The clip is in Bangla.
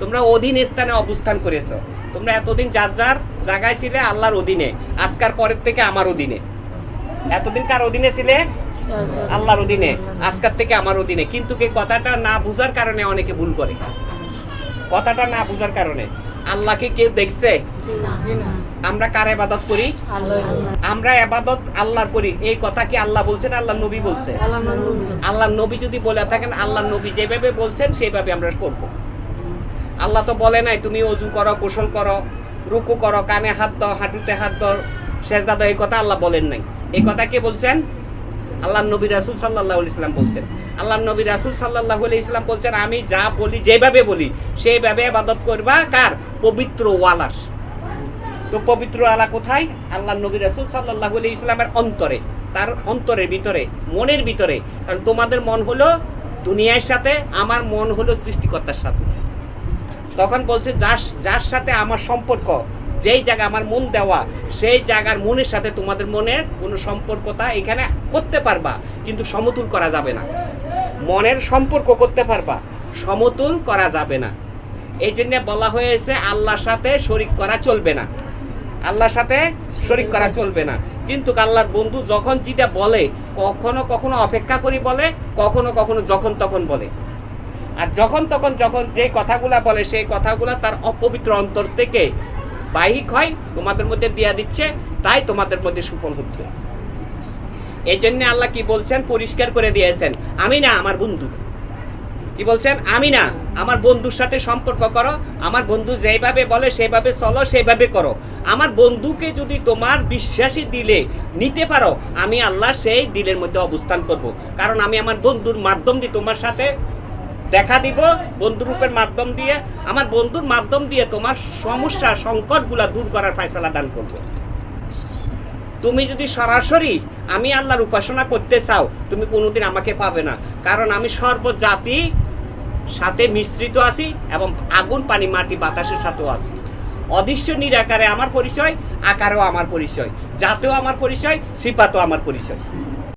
তোমরা অধীন স্থানে অবস্থান করেছ। তোমরা এতদিন যার যার জায়গায় ছিলে আল্লাহর অধীনে আজকার পরের থেকে আমার অধীনে। এতদিন কার অধীনে ছিলে? আল্লাহর অধীনে আজকার থেকে আমার অধীনে। কিন্তু কি কথাটা না বুঝার কারণে অনেকে ভুল করে? কথাটা না বুঝার কারণে। আল্লাহকে কেউ দেখছে? আমরা কার ইবাদত করি? আমরা ইবাদত আল্লাহর করি। এই কথা কি আল্লাহ বলছেন আল্লাহ নবী বলছে আল্লাহ নবী যদি বলে থাকেন আল্লাহ নবী যেভাবে বলছেন সেইভাবে আমরা করব। আল্লাহ তো বলে নাই, তুমি অজু করো, গোসল করো, রুকু করো, কানে হাত দাও, হাঁটুতে হাত দাও, সেজদা দাও, এই কথা আল্লাহ বলেন নাই। এই কথা কে বলছেন? আল্লাহ নবী রাসুল সাল্লাহ ইসলাম বলছেন। আল্লাহ নবী রাসুল সাল্লাহ ইসলাম বলছেন, আমি যা বলি, যেভাবে বলি, সেইভাবে আবাদত করবা কার? পবিত্র ওয়ালার। তো পবিত্র আলা কোথায়? আল্লাহ নবী রাসুল সাল্লাহ ইসলামের অন্তরে, তার অন্তরের ভিতরে, মনের ভিতরে। কারণ তোমাদের মন হলো দুনিয়ার সাথে, আমার মন হলো সৃষ্টিকর্তার সাথে। তখন বলছে, যার যার সাথে আমার সম্পর্ক, যেই জায়গা আমার মন দেওয়া, সেই জায়গার মনের সাথে তোমাদের মনের কোনো সম্পর্কতা এখানে করতে পারবা, কিন্তু সমতুল করা যাবে না। মনের সম্পর্ক করতে পারবা, সমতুল করা যাবে না। এই জন্য বলা হয়েছে, আল্লাহর সাথে শরিক করা চলবে না। আল্লাহর সাথে শরিক করা চলবে না। কিন্তু আল্লাহর বন্ধু যখন যেটা বলে, কখনো কখনো অপেক্ষা করি বলে, কখনো কখনো যখন তখন বলে। আর যখন তখন যখন যে কথাগুলা বলে, সেই কথাগুলা তার অপবিত্র অন্তর থেকে বাহিক হয়, তোমাদের মধ্যে দিয়া দিচ্ছে, তাই তোমাদের মধ্যে সুফল হচ্ছে। এই জন্য আল্লাহ কি বলছেন? পরিষ্কার করে দিয়েছেন, আমি না আমার বন্ধু। কি বলছেন? আমি না আমার বন্ধুর সাথে সম্পর্ক করো, আমার বন্ধু যেভাবে বলে সেভাবে চলো সেভাবে করো। আমার বন্ধুকে যদি তোমার বিশ্বাসী দিলে, নিতে পারো, আমি আল্লাহ সেই দিলের মধ্যে অবস্থান করব। কারণ আমি আমার বন্ধুর মাধ্যম দিয়ে তোমার সাথে দেখা দিব, বন্ধুরূপের মাধ্যম দিয়ে। আমার বন্ধুর মাধ্যম দিয়ে তোমার সমস্যা, সংকটগুলা দূর করার ফয়সালা দান করব। তুমি যদি সরাসরি আমি আল্লাহর উপাসনা করতে চাও, তুমি কোনোদিন আমাকে পাবে না। কারণ আমি সর্বজাতি সাথে মিশ্রিত আছি এবং আগুন, পানি, মাটি, বাতাসের সাথেও আছি। অদৃশ্য, নিরাকারে আমার পরিচয়, আকারেও আমার পরিচয়। জাতেও আমার পরিচয়, সিপাতেও আমার পরিচয়।